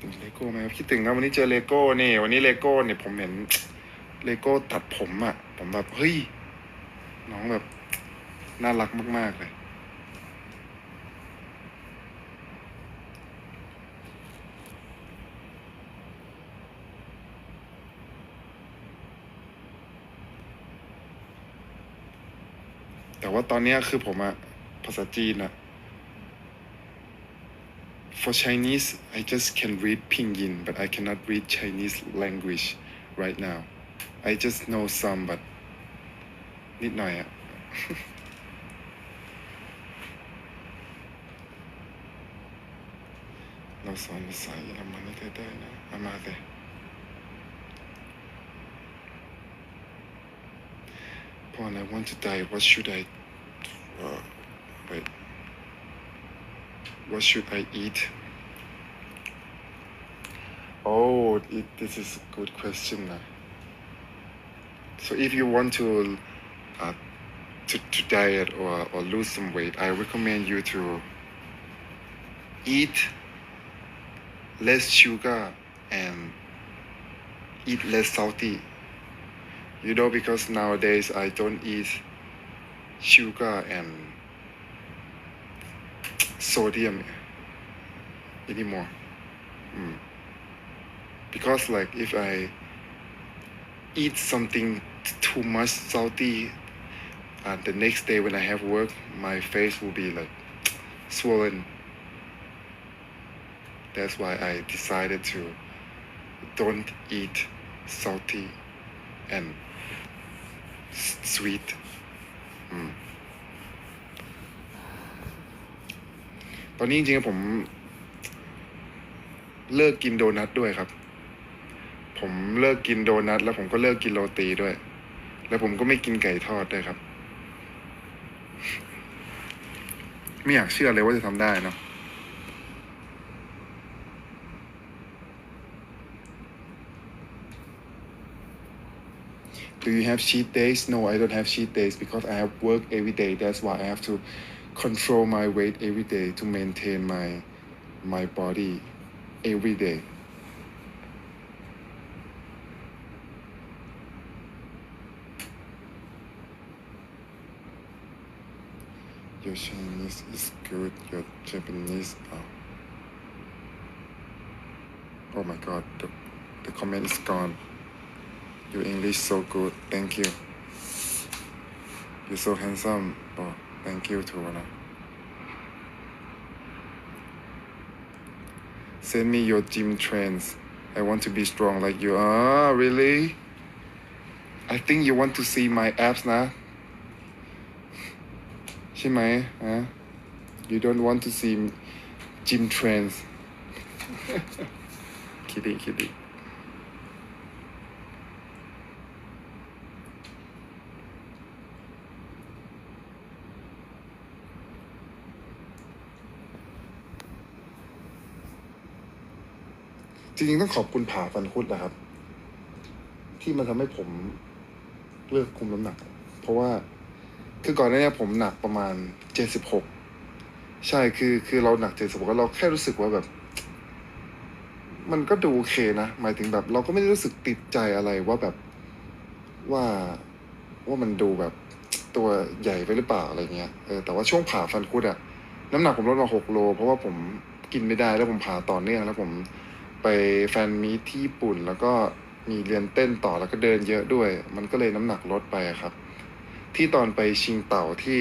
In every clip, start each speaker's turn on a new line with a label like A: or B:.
A: ถึงเลโก้ไหมครับคิดถึงนะวันนี้เจอเลโก้นี่วันนี้เลโก้เนี่ยผมเห็นเลโก้ตัดผมอะ่ะ ผมแบบเฮ้ยน้องแบบน่ารักมาก ๆ เลยแต่ว่าตอนนี้คือผมอะภาษาจีนอะ for Chinese I just can read Pinyin but I cannot read Chinese language right now I just know some but นิดหน่อยอะ เราสอนภาษาเยอรมันให้เธอได้นะเอามาเลย Paul I want to die what should I uh, wait what should I eat oh it, this is a good question so if you want to uh, to, to diet or, or lose some weight I recommend you to eat less sugar and eat less salty. You know, because nowadays I don't eat sugar and sodium anymore. Mm. Because, like, if I eat something too much salty, uh, the next day when I have work, my face will be like swollen. That's why I decided to don't eat salty and sweet. อื ตอนนี้จริงๆผม เลิกกินโดนัทด้วยครับ ผมเลิกกินโดนัทแล้วผมก็เลิกกินโรตีด้วย แล้วผมก็ไม่กินไก่ทอดด้วยครับ ไม่อยากเชื่อเลยว่าจะทำได้เนาะ Do you have cheat days? No, I don't have cheat days because I have work every day. That's why I have to control my weight every day to maintain my my body every day. Your Chinese is good. Your Japanese, oh, oh my God, the, the comment is gone. Your English so good. Thank you. You're so handsome. Oh, thank you too. Anna. Send me your gym trends. I want to be strong like you. Ah, really? I think you want to see my abs นะ ใช่ไหมฮะ You don't want to see gym trends คิด จริงๆต้องขอบคุณผ่าฟันคุดนะครับ ที่มันทำให้ผมเลิกคุมน้ำหนัก เพราะว่าคือก่อนหน้านี้ผมหนักประมาณเจ็ดสิบหกใช่คือคือเราหนักเจ็ดสิบหกเราแค่รู้สึกว่าแบบ มันก็ดูโอเคนะหมายถึงแบบ เราก็ไม่ได้รู้สึกติดใจอะไรว่าแบบว่าว่ามันดูแบบตัวใหญ่ไปหรือเปล่าอะไรเงี้ยเออแต่ว่าช่วงผ่าฟันคุดอะน้ำหนักผมลดมาหกโล เพราะว่าผมกินไม่ได้แล้วผมผ่าต่อเนื่องแล้วผม ไปแฟนมีที่ญี่ปุ่น แล้วก็มีเรียนเต้นต่อแล้วก็เดินเยอะด้วย มันก็เลยน้ำหนักลดไปครับ ที่ตอนไปชิงเต่าที่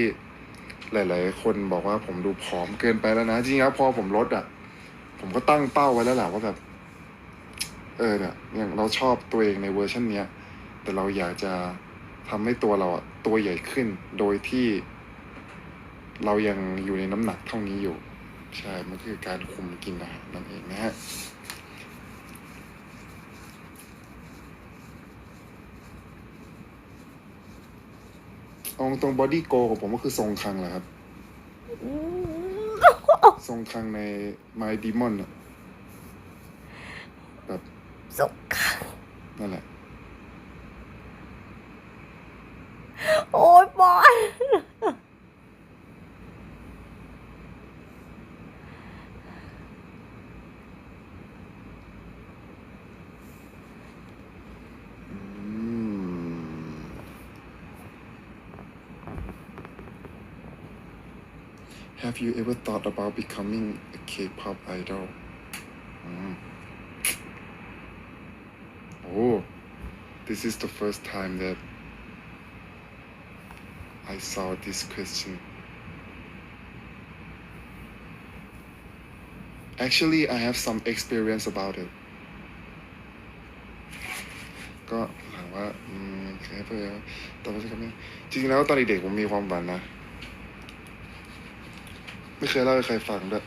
A: หลาย ๆ คนบอกว่าผมดูผอมเกินไปแล้วนะ จริงๆแล้วพอผมลดอะ ผมก็ตั้งเป้าไว้แล้วแหละว่าแบบ เออเนี่ยอย่างเราชอบตัวเองในเวอร์ชันเนี้ย แต่เราอยากจะทำให้ตัวเราอะตัวใหญ่ขึ้น โดยที่เรายังอยู่ในน้ำหนักเท่านี้อยู่ ใช่ มันคือการคุมกินอาหารนั่นเองนะฮะ เอาตรงบอดี้โกของผมก็คือทรงคังแหละครับทรงคังใน My Demon อะแบบ
B: สงคราม
A: นั่นแหละ Have you ever thought about becoming a K-pop idol อืม Oh this is the first time that I saw this question Actually I have some experience about it ก็ถามว่าอืมเคยเพื่อตอนนี้ครับจริงๆแล้วตอนเด็กๆผมมีความฝันนะ ไม่เคยเล่าให้ใครฟังด้วย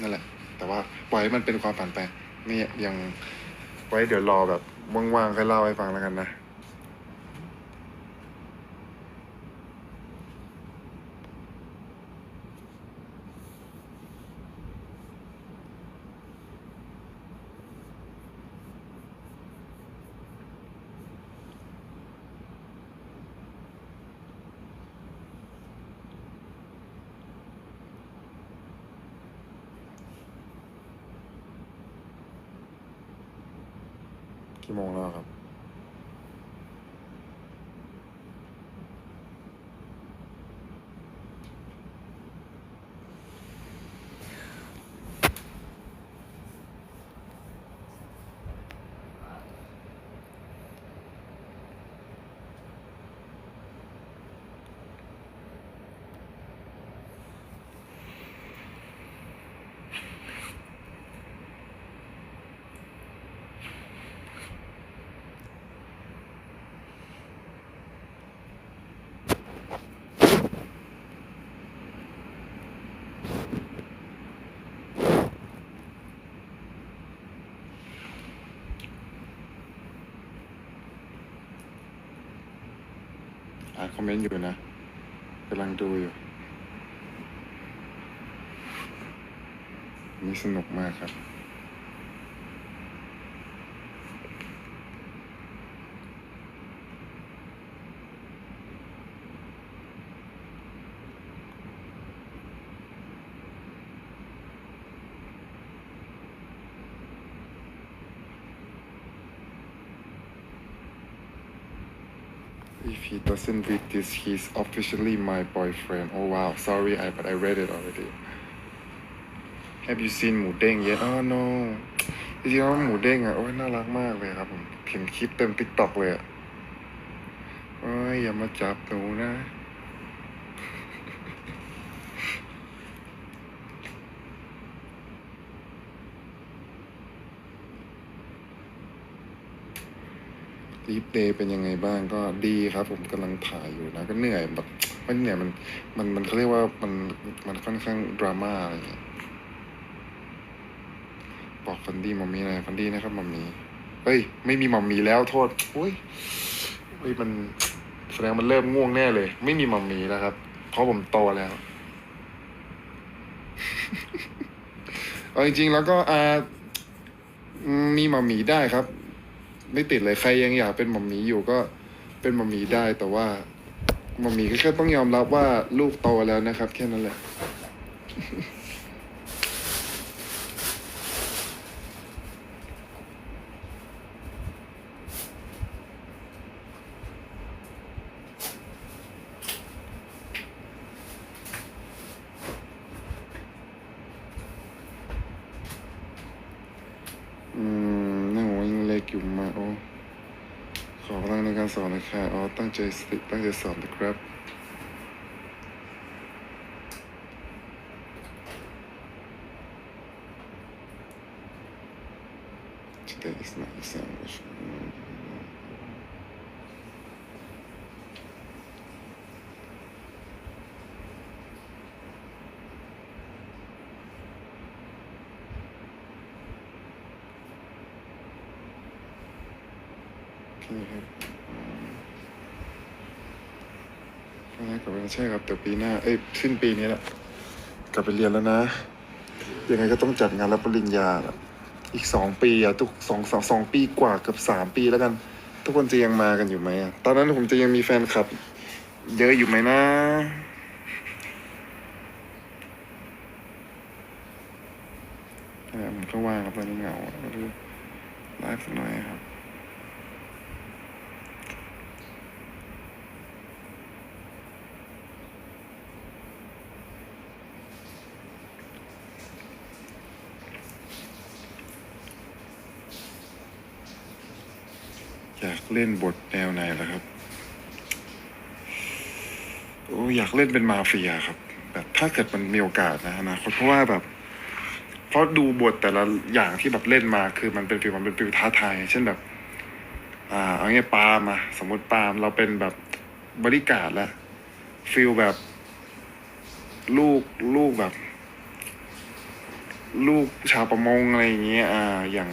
A: นั่นแหละ แต่ว่าปล่อยให้มันเป็นความผันไปนี่ยังไว้เดี๋ยวรอแบบว่างๆค่อยเล่าให้ฟังแล้วกันนะ กี่โมงแล้วครับ อ่านคอมเมนต์อยู่นะกำลังดูอยู่นี่สนุกมากครับ person did this, he's officially my boyfriend. Oh wow, sorry, I but I read it already. Have you seen หมูเด้ง yet? Oh no. จริงๆแล้วหมูเด้งอะโอ้ยน่ารักมากเลยครับผมเห็นคลิปเต็มติ๊กต็อกเลยอะโอ้ยอย่ามาจับหนูนะ ลีฟเดย์เป็นยังไงบ้างก็ดีครับ ผมกำลังถ่ายอยู่นะ ก็เหนื่อยแบบมันเหนื่อยมันมันมันเขาเรียกว่ามันมันค่อนข้างดราม่าอะไรอย่างเงี้ยบอกฟันดี้มัมมี่หน่อยฟันดี้นะครับมัมมี่เอ้ย ไม่มีมัมมี่แล้วโทษอุ้ยเฮ้ยมันแสดงมันเริ่มง่วงแน่เลย ไม่มีมัมมี่แล้วครับ เพราะผมโตแล้วเอาจริงๆแล้วก็อาอืมมีมัมมี่ได้ครับ ไม่ติดเลยใครยังอยากเป็นหมอมหมีอยู่ก็เป็นหมอมหมีได้แต่ว่าหมอมหมีก็แค่ต้องยอมรับว่าลูกโตแล้วนะครับ แค่นั้นแหละ อืมนั่งหัวยังเล็กอยู่มากโอ้ขอ กำลังในการสอนนะคะอ๋อตั้งใจสติตั้งใจสอนนะครับ Today is not exam. Can you help? ก็ได้กลับไปใช่ครับแต่ปีหน้า เอ้ยสิ้นปีนี้แหละกลับไปเรียนแล้วนะ ยังไงก็ต้องจัดงานรับปริญญาละอีกสองปีอะทุกสองสองสองปีกว่าเกือบสามปีแล้วกัน ทุกคนจะยังมากันอยู่ไหมอะตอนนั้นผมจะยังมีแฟนคลับ เยอะอยู่ไหมนะ ผมก็ว่างครับตอนนี้เหงาก็เลยไลฟ์สักหน่อยครับ อ เล่นบทแนวไหนล่ะครับ โอ้อยากเล่นเป็นมาเฟียครับ แบบถ้าเกิดมันมีโอกาสนะอนาคตเพราะว่าแบบ เพราะดูบทแต่ละอย่างที่แบบเล่นมาคือมันเป็นฟิลมันเป็นฟิลท้าทายเช่นแบบ อ่าเอาเงี้ยปาล์มอะสมมติปาล์มเราเป็นแบบบริการแล้วฟิลแบบ ลูกลูกแบบ ลูกชาวประมงอะไรอย่างเงี้ยอ่าอย่าง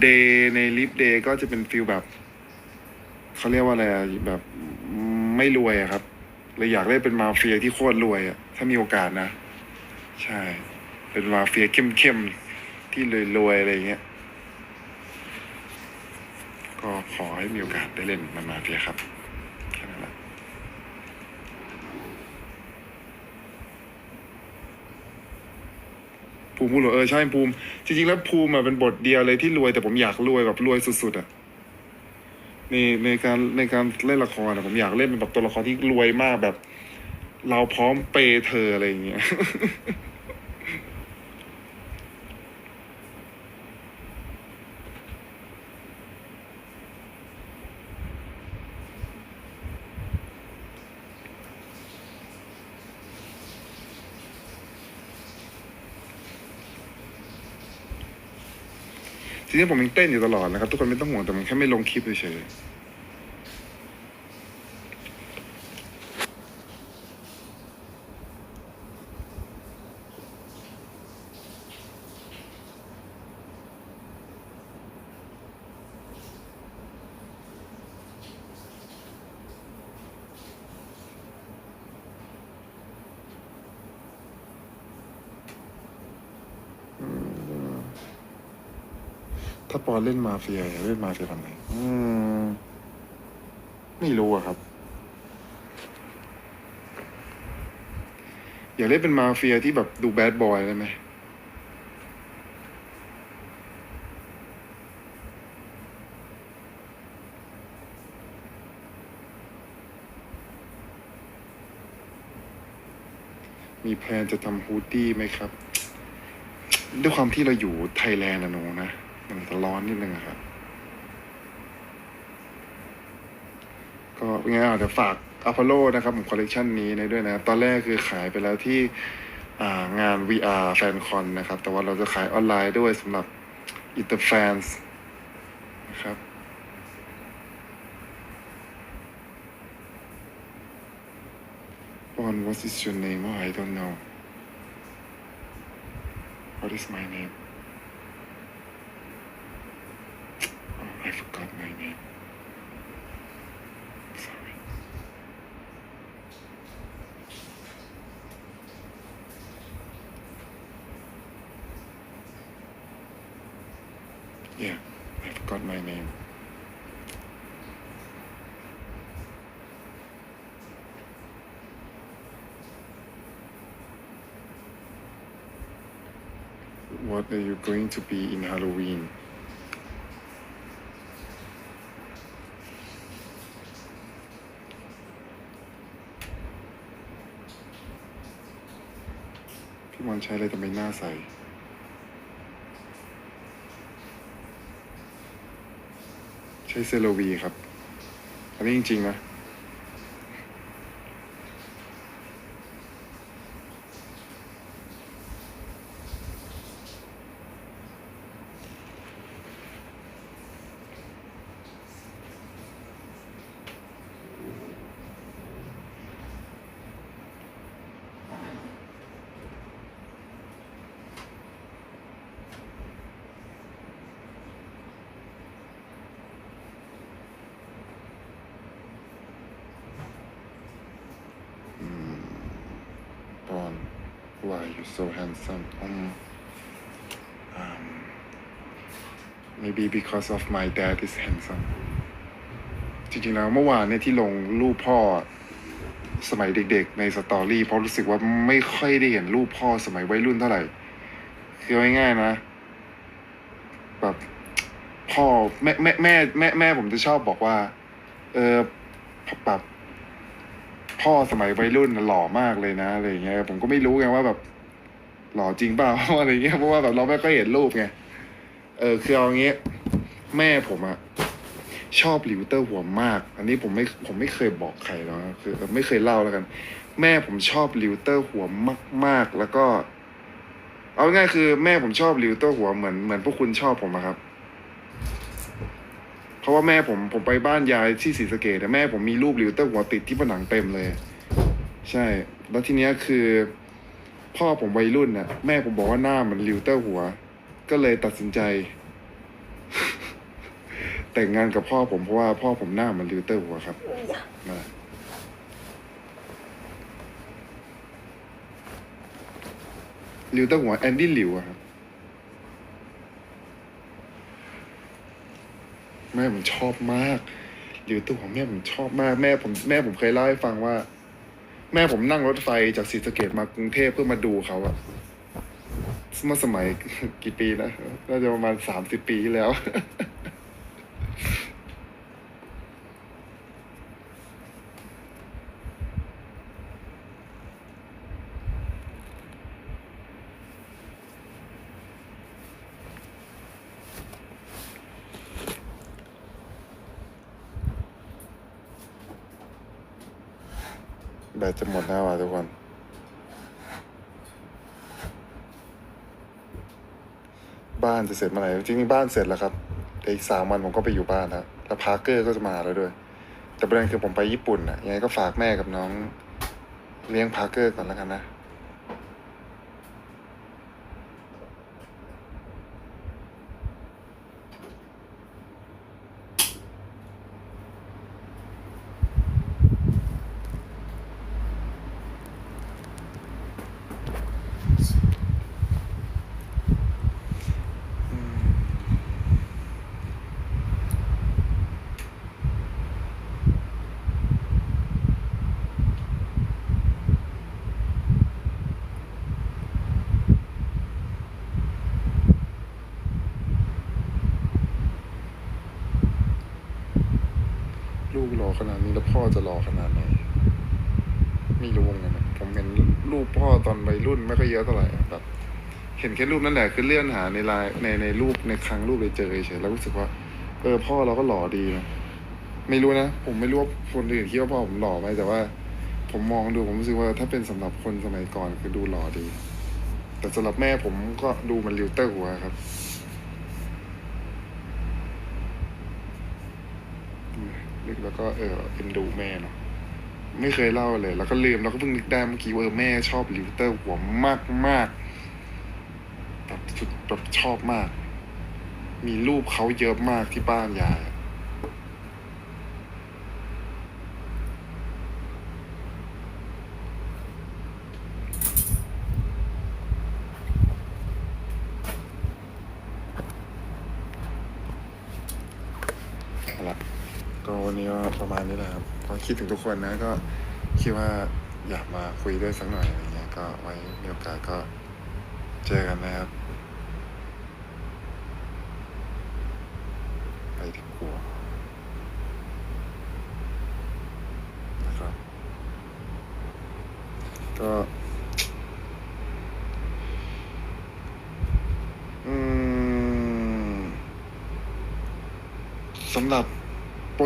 A: เดย์ในลิฟเดย์ก็จะเป็นฟิลแบบ เขาเรียกว่าอะไรอะแบบไม่รวยอะครับเลยอยากเล่นเป็นมาเฟียที่โคตรรวยอะถ้ามีโอกาสนะ ใช่ เป็นมาเฟียเข้มๆที่รวยๆอะไรเงี้ยก็ขอให้มีโอกาสได้เล่นมันมาเฟียครับแค่นั้นแหละภูมิพูดว่าเออใช่ภูมิ จริงๆแล้วภูมิอะเป็นบทเดียวเลยที่รวยแต่ผมอยากรวยแบบรวยสุดๆอะ ในในการในการเล่นละครอะผมอยากเล่นเป็นแบบตัวละครที่รวยมากแบบ เราพร้อมเปย์เธออะไรอย่างเงี้ย ทีนี้ผมยังเต้นอยู่ตลอดนะครับ ทุกคนไม่ต้องห่วงแต่ผมแค่ไม่ลงคลิปเฉย ถ้าปอนเล่นมาเฟียเล่นมาเฟียทำไงอืม ไม่รู้อะครับ อยากเล่นเป็นมาเฟียที่แบบดูแบดบอยได้ไหมมีแพลนจะทำฮูดดี้ไหมครับ ด้วยความที่เราอยู่ไทยแลนด์นะหนูนะ มันจะร้อนนิดนึงครับ ก็เป็นไงอะเดี๋ยวฝากอพอลโลนะครับผมคอลเลกชันนี้นะด้วยนะ ตอนแรกคือขายไปแล้วที่างาน VR แฟนคอนนะครับ แต่ว่าเราจะขายออนไลน์ด้วยสำหรับอินเตอร์แฟนนะครับ Bon, what is your name? Oh, I don't know. What is my name? Oh, I forgot my name. Sorry. Yeah, I forgot my name. What are you going to be in Halloween? "พี่มอนใช้อะไรทำไมหน้าใสใช้เซโลวีครับ อันนี้จริงๆนะ why you so handsome? Um, um, maybe because of my dad is handsome. จริงๆแล้วเมื่อวานเนี่ยที่ลงรูปพ่อสมัยเด็กๆ ในสตอรี่เพราะรู้สึกว่าไม่ค่อยได้เห็นรูปพ่อสมัยวัยรุ่นเท่าไหร่ คือเอาง่ายๆนะ แบบพ่อแม่แม่แม่แม่แม่ผมจะชอบบอกว่า เออแบบ พ่อสมัยวัยรุ่นหล่อมากเลยนะอะไรเงี้ยผมก็ไม่รู้ไงว่าแบบหล่อจริงเปล่าอะไรเงี้ยเพราะว่าแบบเราไม่ค่อยเห็นรูปไงเออคือเอางี้ แม่ผมอะชอบหลิวเตอร์หัวมาก อันนี้ผมไม่ผมไม่เคยบอกใครนะคือไม่เคยเล่าแล้วกัน แม่ผมชอบหลิวเตอร์หัวมาก ๆ แล้วก็ เอาง่ายคือแม่ผมชอบหลิวเตอร์หัวเหมือนเหมือนพวกคุณชอบผมอะครับ เพราะว่าแม่ผมผมไปบ้านยายที่ศรีสะเกดแม่ ผมมีรูปหลิวเตอร์หัวติดที่ผนังเต็มเลย ใช่ แล้วทีเนี้ยคือ พ่อผมวัยรุ่นน่ะ แม่ผมบอกว่าหน้ามือนหลิวเตอร์หัว ก็เลยตัดสินใจ แต่งงานกับพ่อผมเพราะว่าพ่อผมหน้ามือนหลิวเตอร์หัวครับนั่นแหละหลิวเตอร์หัวแอนดี้หลิวอะครับ แม่ผมชอบมากหรือตัวของแม่ผมชอบมากแม่ผมแม่ผมเคยเล่าให้ฟังว่า แม่ผมนั่งรถไฟจากศรีสะเกดมากรุงเทพเพื่อมาดูเขาอะเมื่อสมัยกี่ปีนะน่าจะประมาณสามสิบปีที่แล้ว แบตจะหมดแล้วอะทุกคน บ้านจะเสร็จเมื่อไหร่จริงๆบ้านเสร็จแล้วครับแต่อีกสามวันผมก็ไปอยู่บ้านแล้วแล้วพาร์เกอร์ก็จะมาแล้วด้วย แต่ประเด็นคือผมไปญี่ปุ่นอะยังไงก็ฝากแม่กับน้องเลี้ยงพาร์เกอร์ก่อนแล้วกันนะ ขนาดนี้แล้วพ่อจะรอขนาดไหนไม่รู้เหมือนะผมเห็นรูปพ่อตอนวัยรุ่นไม่ค่อยเยอะเท่าไหร่แบบเห็นแค่รูปนั่นแหละคือเลื่อนหาในไลน์ในในรูปในครั้งรูปเลยเจอเฉยแล้วรู้สึกว่า เออ พ่อเราก็หล่อดีนะไม่รู้นะผมไม่รู้ว่าคนอื่นคิดว่าพ่อผมหล่อไหมแต่ว่า ผมมองดูผมรู้สึกว่าถ้าเป็นสำหรับคนสมัยก่อนคือดูหล่อดี แต่สำหรับแม่ผมก็ดูมันลิวเตอร์หัวครับ นึกแล้วก็เออเอ็นดูแม่เนาะไม่เคยเล่าเลย แล้วก็ลืมแล้วก็เพิ่งนึกได้เมื่อกี้ว่าแม่ชอบลิวเตอร์หัวมากมากแบบสุดแบบชอบมาก มีรูปเขาเยอะมากที่บ้านยายอะเอาละ ก็วันนี้ก็ประมาณนี้แหละครับก็คิดถึงทุกคนนะก็คิดว่าอยากมาคุยด้วยสักหน่อยอะไรเงี้ยก็ไว้มีโอกาสก็เจอกันนะครับไปดีกว่านะครับก็ อื ม